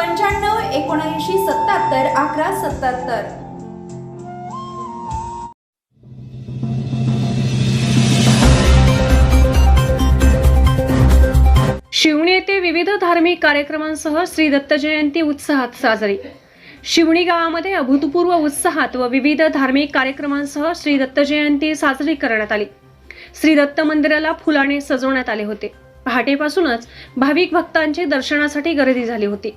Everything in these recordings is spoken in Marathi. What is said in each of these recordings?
पंच्याण्णव एकोणऐंशी सत्याहत्तर अकरा सत्याहत्तर. शिवणी येथे विविध धार्मिक कार्यक्रमांसह श्री दत्त जयंती उत्साहात साजरी. शिवणी गावामध्ये अभूतपूर्व उत्साहात व विविध धार्मिक कार्यक्रमांसह श्री दत्त जयंती साजरी करण्यात आली. श्री दत्त मंदिराला फुलाने सजवण्यात आले होते. पहाटेपासूनच भाविक भक्तांची दर्शनासाठी गर्दी झाली होती.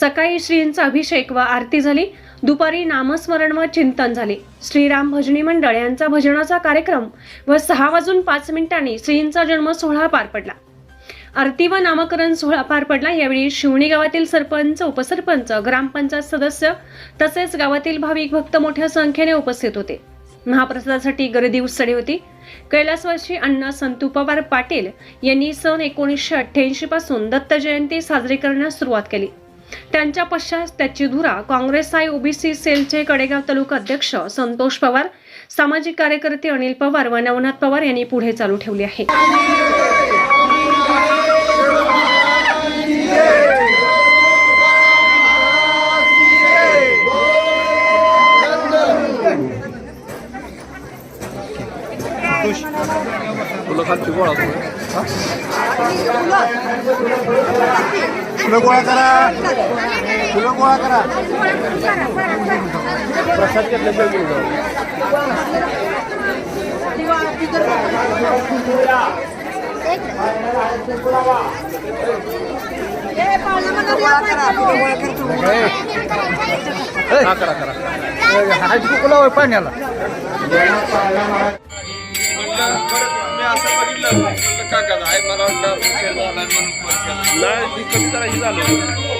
सकाळी श्रींचा अभिषेक व आरती झाली. दुपारी नामस्मरण व चिंतन झाले. श्रीराम भजनी मंडळ यांचा भजनाचा कार्यक्रम व सहा वाजून पाच मिनिटांनी श्रींचा जन्म सोहळा पार पडला. आरती व नामकरण सोहळा पार पडला. यावेळी शिवणी गावातील सरपंच उपसरपंच ग्रामपंचायत सदस्य तसेच गावातील भाविक भक्त मोठ्या संख्येने उपस्थित होते. महाप्रसादासाठी गर्दी उसळी होती. कैलासवासी अण्णा संतू पवार पाटील यांनी सन एकोणीसशे अठ्ठ्याऐंशी पासून दत्त जयंती साजरी करण्यास सुरुवात केली. त्यांच्या पश्चात त्याची धुरा काँग्रेस आय ओबीसी सेलचे कडेगाव तालुका अध्यक्ष संतोष पवार सामाजिक कार्यकर्ते अनिल पवार व नवनाथ पवार यांनी पुढे चालू ठेवली आहे तुला खालची गोळा करू. फुलं गोळा करा. फुलं गोळा करा. प्रसाद. हा, करा पाण्याला. मी असं बघितलं मला वाटलं नाही ती कमी जरा हे झालं